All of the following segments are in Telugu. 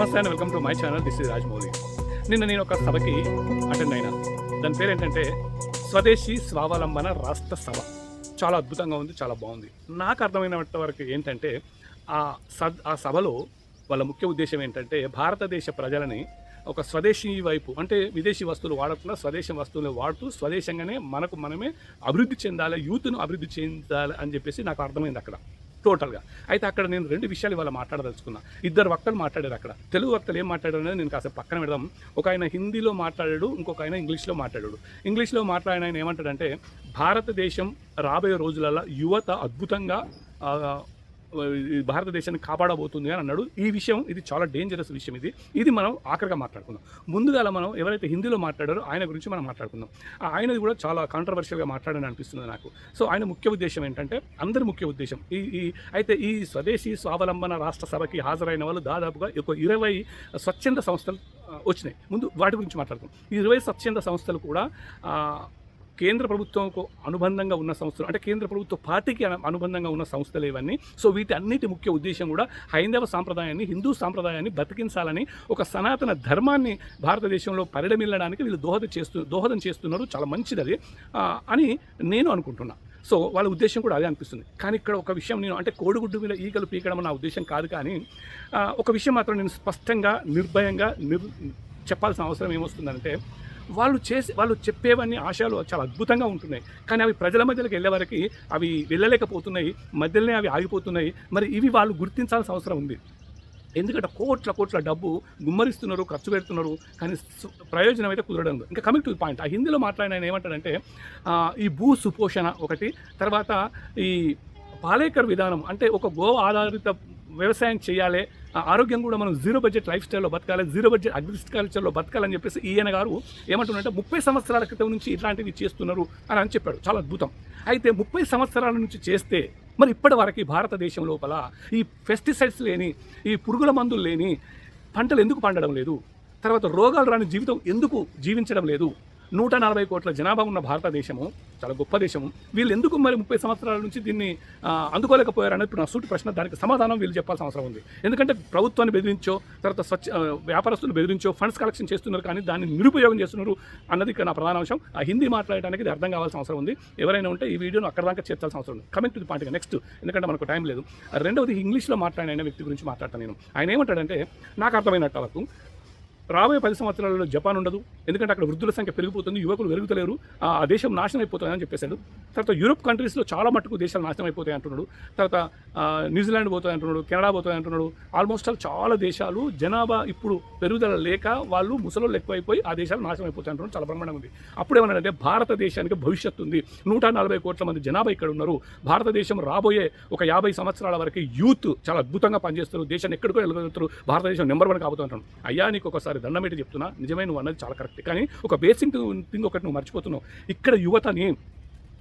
నమస్తే and welcome to my channel. This is Rajamouli నిన్న నేను ఒక సభకి అటెండ్ అయినా. దాని పేరు ఏంటంటే స్వదేశీ స్వావలంబన రాష్ట్ర సభ. చాలా అద్భుతంగా ఉంది చాలా బాగుంది. నాకు అర్థమైన వరకు ఏంటంటే ఆ సద్ ఆ సభలో వాళ్ళ ముఖ్య ఉద్దేశం ఏంటంటే భారతదేశ ప్రజలని ఒక స్వదేశీ వైపు అంటే విదేశీ వస్తువులు వాడకుండా స్వదేశీ వస్తువులు వాడుతూ స్వదేశంగానే మనకు మనమే అభివృద్ధి చెందాలి యూత్ను అభివృద్ధి చెందాలి అని చెప్పేసి నాకు అర్థమైంది అక్కడ. టోటల్గా. అయితే అక్కడ నేను రెండు విషయాలు ఇవాళ మాట్లాడదలుచుకున్నా. ఇద్దరు వక్తలు మాట్లాడారు అక్కడ. తెలుగు వక్తలు ఏం మాట్లాడారు అనేది నేను కాసేపు పక్కన పెడదాం. ఒక ఆయన హిందీలో మాట్లాడాడు ఇంకొక ఆయన ఇంగ్లీష్లో మాట్లాడాడు. ఇంగ్లీష్లో మాట్లాడిన ఆయన ఏమంటాడంటే భారతదేశం రాబోయే రోజులలో యువత అద్భుతంగా భారతదేశాన్ని కాపాడబోతుంది అని అన్నాడు. ఈ విషయం ఇది చాలా డేంజరస్ విషయం ఇది. ఇది మనం ఆఖరిగా మాట్లాడుకుందాం. ముందుగా మనం ఎవరైతే హిందీలో మాట్లాడారో ఆయన గురించి మనం మాట్లాడుకుందాం. ఆయనది కూడా చాలా కాంట్రవర్షియల్గా మాట్లాడని అనిపిస్తుంది నాకు. సో ఆయన ముఖ్య ఉద్దేశం ఏంటంటే అందరి ముఖ్య ఉద్దేశం ఈ ఈ అయితే ఈ స్వదేశీ స్వావలంబన రాష్ట్ర సభకి హాజరైన వాళ్ళు దాదాపుగా ఒక ఇరవై స్వచ్ఛంద సంస్థలు వచ్చినాయి. ముందు వాటి గురించి మాట్లాడుకుందాం. ఈ ఇరవై స్వచ్ఛంద సంస్థలు కూడా కేంద్ర ప్రభుత్వంకు అనుబంధంగా ఉన్న సంస్థలు అంటే కేంద్ర ప్రభుత్వ పార్టీకి అనుబంధంగా ఉన్న సంస్థలు ఇవన్నీ. సో వీటి అన్నిటి ముఖ్య ఉద్దేశం కూడా హైందవ సాంప్రదాయాన్ని హిందూ సాంప్రదాయాన్ని బతికించాలని ఒక సనాతన ధర్మాన్ని భారతదేశంలో పరిడమిల్లడానికి వీళ్ళు దోహదం చేస్తూ దోహదం చేస్తున్నారు. చాలా మంచిది అది. అని నేను అనుకుంటున్నాను సో వాళ్ళ ఉద్దేశం కూడా అదే అనిపిస్తుంది. కానీ ఇక్కడ ఒక విషయం నేను అంటే కోడిగుడ్డు మీద ఈగలు పీకడం నా ఉద్దేశం కాదు కానీ ఒక విషయం మాత్రం నేను స్పష్టంగా నిర్భయంగా నిర్ చెప్పాల్సిన అవసరం ఏమొస్తుందంటే వాళ్ళు చేసి వాళ్ళు చెప్పేవన్నీ ఆశయాలు చాలా అద్భుతంగా ఉంటున్నాయి. కానీ అవి ప్రజల మధ్యలోకి వెళ్ళే వరకు అవి వెళ్ళలేకపోతున్నాయి మధ్యలోనే అవి ఆగిపోతున్నాయి. మరి ఇవి వాళ్ళు గుర్తించాల్సిన అవసరం ఉంది. ఎందుకంటే కోట్ల కోట్ల డబ్బు గుమ్మరిస్తున్నారు ఖర్చు పెడుతున్నారు కానీ ప్రయోజనం అయితే కుదరడం ఇంకా కమింగ్ టు పాయింట్ ఆ హిందీలో మాట్లాడిన ఆయన ఏమంటాడంటే ఈ భూ సుపోషణ ఒకటి తర్వాత ఈ పాలేకర్ విధానం అంటే ఒక గో ఆధారిత వ్యవసాయం చేయాలి. ఆ ఆరోగ్యం కూడా మనం జీరో బడ్జెట్ లైఫ్ స్టైల్లో బతకాలి జీరో బడ్జెట్ అగ్రికల్చర్లో బతకాలని చెప్పేసి ఈయన గారు ఏమంటున్నారంటే ముప్పై సంవత్సరాల క్రితం నుంచి ఇట్లాంటివి చేస్తున్నారు అని అని చెప్పాడు. చాలా అద్భుతం. అయితే ముప్పై సంవత్సరాల నుంచి చేస్తే మరి ఇప్పటి వరకు భారతదేశం లోపల ఈ పెస్టిసైడ్స్ లేని ఈ పురుగుల మందులు లేని పంటలు ఎందుకు పండడం లేదు? తర్వాత రోగాలు రాని జీవితం ఎందుకు జీవించడం లేదు? నూట నలభై కోట్ల జనాభా ఉన్న భారతదేశము చాలా గొప్ప దేశము. వీళ్ళు ఎందుకు మరి ముప్పై సంవత్సరాల నుంచి దీన్ని ఆ, అందుకోలేకపోయారు అనేది ఇప్పుడు నా సూటి ప్రశ్న దానికి సమాధానం వీళ్ళు చెప్పాల్సిన అవసరం ఉంది. ఎందుకంటే ప్రభుత్వాన్ని బెదిరించో తర్వాత స్వచ్ఛ వ్యాపారస్తులు బెదిరించో ఫండ్స్ కలెక్షన్ చేస్తున్నారు కానీ దాన్ని నిరుపయోగం చేస్తున్నారు అన్నది ఇక్కడ నా ప్రధాన అంశం. ఆ హిందీ మాట్లాడడానికి ఇది అర్థం కావాల్సిన అవసరం ఉంది. ఎవరైనా ఉంటే ఈ వీడియోను అక్కడ దాకా చేర్చాల్సిన అవసరం ఉంది. Coming to the point next ఎందుకంటే మనకు టైం లేదు. రెండవది ఇంగ్లీష్లో మాట్లాడిన వ్యక్తి గురించి మాట్లాడతాను నేను. ఆయన ఏమంటాడంటే నాకు అర్థమైనట్టు వరకు రాబోయే పది సంవత్సరాలలో జపాన్ ఉండదు. ఎందుకంటే అక్కడ వృద్ధుల సంఖ్య పెరిగిపోతుంది యువకులు పెరుగుతలేరు ఆ ఆ దేశం నాశనం అయిపోతుందని చెప్పేశాడు. తర్వాత యూరోప్ కంట్రీస్లో చాలా మటుకు దేశాలు నాశనం అయిపోతాయి అంటున్నాడు. తర్వాత న్యూజిలాండ్ పోతాయి అంటున్నాడు కెనడా పోతాయి అంటున్నాడు. ఆల్మోస్ట్ ఆల్ చాలా దేశాలు జనాభా ఇప్పుడు పెరుగుదల లేక వాళ్ళు ముసలోళ్ళు ఎక్కువైపోయి ఆ దేశాలు నాశనం అయిపోతాయి అంటున్నాడు. చాలా బ్రహ్మాండం ఉంది. అప్పుడు ఏమన్నాడంటే భారతదేశానికి భవిష్యత్తు ఉంది. నూట నలభై కోట్ల మంది జనాభా ఇక్కడ ఉన్నారు. భారతదేశం రాబోయే ఒక యాభై సంవత్సరాల వరకు యూత్ చాలా అద్భుతంగా పనిచేస్తారు. దేశాన్ని ఎక్కడికో వెళ్ళగలుగుతారు. భారతదేశం నెంబర్ వన్ కాబోతుంటాను అయ్యా నీకు ఒకసారి దండం పెట్టి చెప్తున్నా? నిజమే నువ్వు అన్నది చాలా కరెక్ట్. కానీ ఒక బేసిక్ థింగ్ ఒకటి నువ్వు మర్చిపోతున్నావు. ఇక్కడ యువతని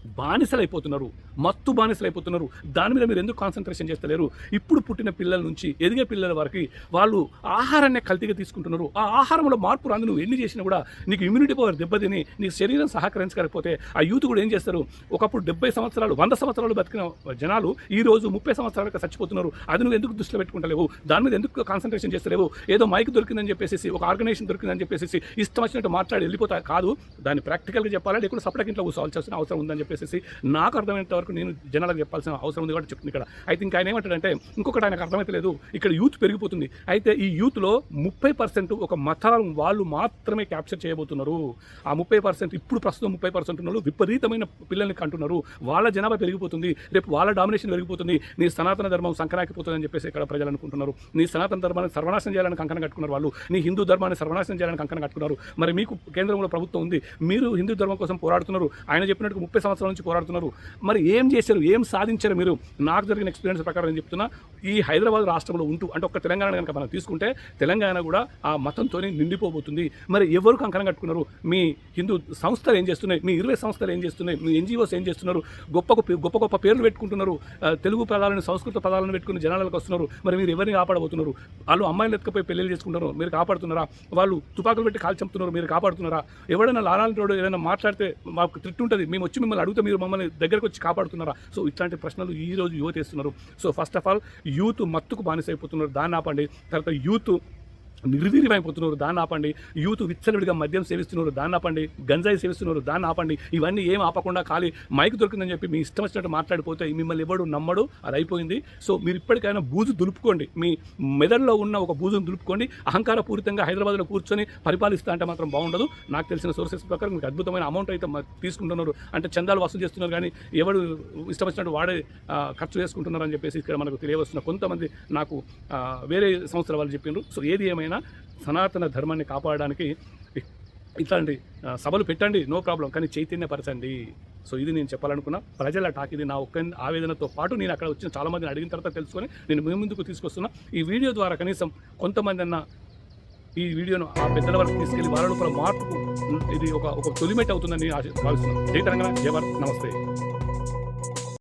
బానిసలైపోతున్నారు. మత్తు బానిసలైపోతున్నారు. దాని మీద మీరు ఎందుకు కాన్సన్ట్రేషన్ చేస్తలేరు? ఇప్పుడు పుట్టిన పిల్లల నుంచి ఎదిగే పిల్లల వరకు వాళ్ళు ఆహారాన్ని కల్తీగా తీసుకుంటున్నారు. ఆ ఆహారంలో మార్పు రాదు. నువ్వు ఎన్ని చేసినా కూడా నీకు ఇమ్యూనిటీ పవర్ దెబ్బతిని నీ శరీరం సహకరించకపోతే ఆ యూత్ కూడా ఏం చేస్తారు? ఒకప్పుడు డెబ్బై సంవత్సరాలు వంద సంవత్సరాలు బతికిన జనాలు ఈ రోజు ముప్పై సంవత్సరాలకు చచ్చిపోతున్నారు. అది నువ్వు ఎందుకు దృష్టిలో పెట్టుకుంటలేవు? దాని మీద ఎందుకు కాన్సన్ట్రేషన్ చేస్తలేవు? ఏదో మైక్ దొరికిందని చెప్పేసి ఒక ఆర్గనైజేషన్ దొరికిందని చెప్పేసి ఇష్టం వచ్చినట్టు మాట్లాడి వెళ్ళిపోతా కాదు. దాన్ని ప్రాక్టికల్గా చెప్పాలంటే ఇక్కడ సపరేట్ ఇంట్లో కూర్చోవాల్సిన అవసరం ఉందని చెప్పేసి నాకు అర్థమైనంత వరకు నేను జనాలకు చెప్పాల్సిన అవసరం ఉంది కాబట్టి చెప్తుంది ఇక్కడ. అయితే ఇంకా ఆయన ఏమంటాడంటే ఇంకొకటి ఆయనకు అర్థమైతలేదు ఇక్కడ యూత్ పెరిగిపోతుంది. అయితే ఈ యూత్లో ముప్పై పర్సెంట్ ఒక మతాలు వాళ్ళు మాత్రమే క్యాప్చర్ చేయబోతున్నారు. ఆ ముప్పై పర్సెంట్ ఇప్పుడు ప్రస్తుతం ముప్పై పర్సెంట్ ఉన్నారు విపరీతమైన పిల్లల్ని కంటున్నారు. వాళ్ళ జనాభా పెరిగిపోతుంది. రేపు వాళ్ళ డామినేషన్ పెరిగిపోతుంది. నీ సనాతన ధర్మం సంకనాకిపోతుంది అని చెప్పేసి ఇక్కడ ప్రజలు అనుకుంటున్నారు. నీ సనాతన ధర్మాన్ని సర్వనాశనం చేయాలని కంకణం కట్టుకున్నారు వాళ్ళు. నీ హిందూ ధర్మాన్ని సర్వనాశనం చేయాలని కంకణం కట్టుకున్నారు. మరి మీకు కేంద్రంలో ప్రభుత్వం ఉంది. మీరు హిందూ ధర్మం కోసం పోరాడుతున్నారు. ఆయన చెప్పినట్టు ముప్పై సంవత్సరాలు నుంచి పోరాడుతున్నారు. మరి ఏం చేశారు? ఏం సాధించారు మీరు? నాకు జరిగిన ఎక్స్పీరియన్స్ ప్రకారం నేను చెప్తున్నా. ఈ హైదరాబాద్ రాష్ట్రంలో ఉంటూ అంటే ఒక తెలంగాణ కనుక మనం తీసుకుంటే తెలంగాణ కూడా ఆ మతంతోనే నిండిపోబోతుంది. మరి ఎవరు కంకణం కట్టుకున్నారు? మీ హిందూ సంస్థలు ఏం చేస్తున్నాయి? మీ ఇరవై సంస్థలు ఏం చేస్తున్నాయి? మీ ఎన్జిఓస్ ఏం చేస్తున్నారు? గొప్ప గొప్ప గొప్ప గొప్ప పేర్లు పెట్టుకుంటున్నారు. తెలుగు పదాలను సంస్కృత పదాలను పెట్టుకుని జనాలకు వస్తున్నారు. మరి మీరు ఎవరిని కాపాడబోతున్నారు? వాళ్ళు అమ్మాయిలు ఎత్తుకపోయి పెళ్ళిళ్ళు చేసుకుంటున్నారు. మీరు కాపాడుతున్నారా? వాళ్ళు తుపాకులు పెట్టి కాల్చంపుతున్నారు మీరు కాపాడుతున్నారా? ఎవడైనా లాలాంటి ఏదైనా మాట్లాడితే మాకు తిట్టుంటుంది. మేము వచ్చి మిమ్మల్ని అడిగితే మీరు మమ్మల్ని దగ్గరకు వచ్చి కాపాడుతున్నారా? సో ఇట్లాంటి ప్రశ్నలు ఈ రోజు యువత వేస్తున్నారు. So first of all youth మత్తుకు బానిసైపోతున్నారు. దాన్ని ఆపండి. తర్వాత యూత్ నిర్వీర్యమైపోతున్నారు దాన్ని ఆపండి. యూత్ విచ్చలవిడిగా మద్యం సేవిస్తున్నారు దాన్ని ఆపండి. గంజాయి సేవిస్తున్నారు దాన్ని ఆపండి. ఇవన్నీ ఏం ఆపకుండా ఖాళీ మైక్ దొరికిందని చెప్పి మీ ఇష్టం వచ్చినట్టు మాట్లాడిపోతే మిమ్మల్ని ఎవడు నమ్మడు అది అయిపోయింది. సో మీరు ఇప్పటికైనా బూజు దులుపుకోండి. మీ మెదడులో ఉన్న ఒక బూజును దులుపుకోండి. అహంకారపూరితంగా హైదరాబాద్లో కూర్చొని పరిపాలిస్తా అంటే మాత్రం బాగుండదు. నాకు తెలిసిన సోర్సెస్ ప్రకారం మీకు అద్భుతమైన అమౌంట్ అయితే తీసుకుంటున్నారు. అంటే చందాలు వసూలు చేస్తున్నారు కానీ ఎవడు ఇష్టం వచ్చినట్టు వాడే ఖర్చు చేసుకుంటున్నారు అని చెప్పేసి ఇక్కడ మనకు తెలియవస్తున్న కొంతమంది నాకు వేరే సంస్థల వాళ్ళు చెప్పిండ్రు సో ఏది ఏమైనా సనాతన ధర్మాన్ని కాపాడడానికి ఇట్లాంటి సభలు పెట్టండి నో ప్రాబ్లం కానీ చైతన్యపరచండి. సో ఇది నేను చెప్పాలనుకున్నా. ప్రజల టాక్ ఇది నా ఒక్క ఆవేదనతో పాటు నేను అక్కడ వచ్చిన చాలా మందిని అడిగిన తర్వాత తెలుసుకొని నేను మీ ముందుకు తీసుకొస్తున్నా. ఈ వీడియో ద్వారా కనీసం కొంతమంది అన్న ఈ వీడియోను ఆ పెద్దల వరకు తీసుకెళ్ళి వాళ్ళ కూడా మార్పుకు ఇది ఒక ఒక తొలిమెట్ అవుతుందని నేను ఆశ- భావిస్తున్నాను జై తెలంగాణ జై భారత్ నమస్తే.